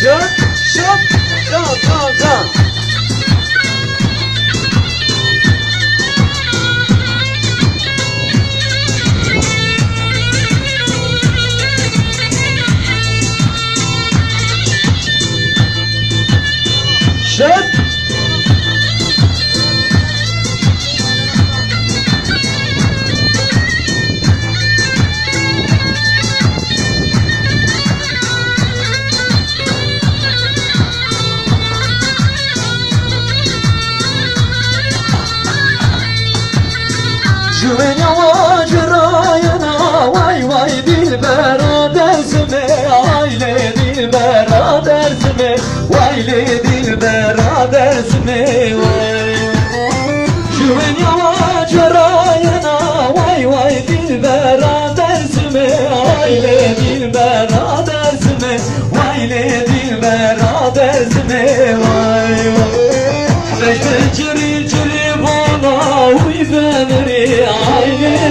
Şut, şut. Güven yavaş rayına vay vay dilber dersime aile dilber dersime Vayli dilber dersime vay. Güven yavaş rayına vay vay dilber dersime aile dilber dersime Vayli dilber dersime vay vay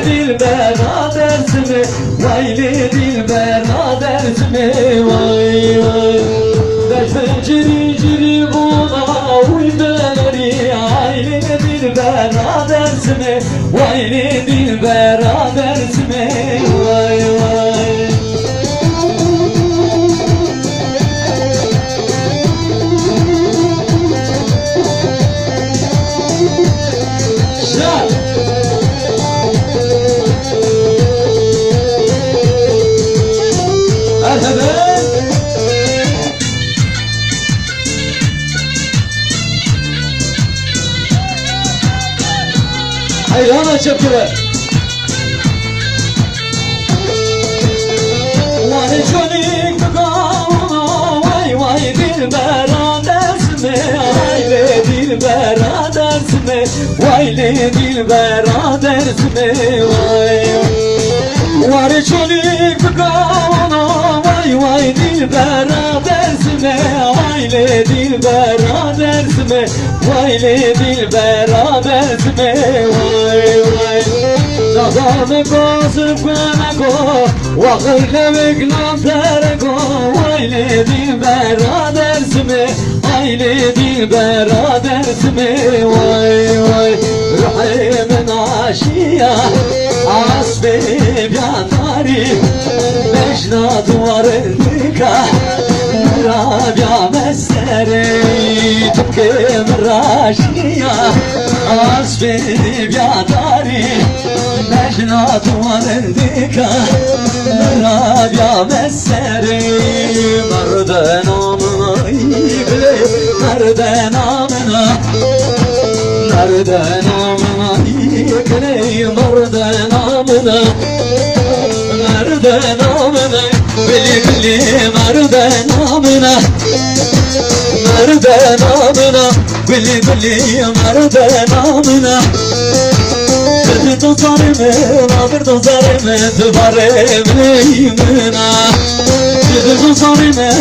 dilber dersime Vayli dilber dersime Vay vay. Beşte çiri çiri bana uy beni Aile dilber dersime Vayli dilber dersime Merhaba Hayran çöpçüler Vay çonik kavuna Vay vay dilber dersime Vay be dilber dersime Vay le dilber dersime Vay. Var çonik kavuna Vay vay dilber dersime Vay le dilber dersime Vay le dilber dersime Vay vay. Nadame gazıp go Vakıyle beklam terego Aile dilber dersime Aile dilber dersime Vay vay. Rahimin aşiya biyatari Duvarındika Rabia mesere. Tıpkı mraşiya Asbe biyatari Mecna duvarındika Rabia mesere. Merden amına ible Merden amına Merden amına ible Merden amına Merden amına Bili bili merden amına Merden amına Bili bili merden amına Kızı tozarımı, nabır tozarımı, tıbarımı, imına Kızı tozarımı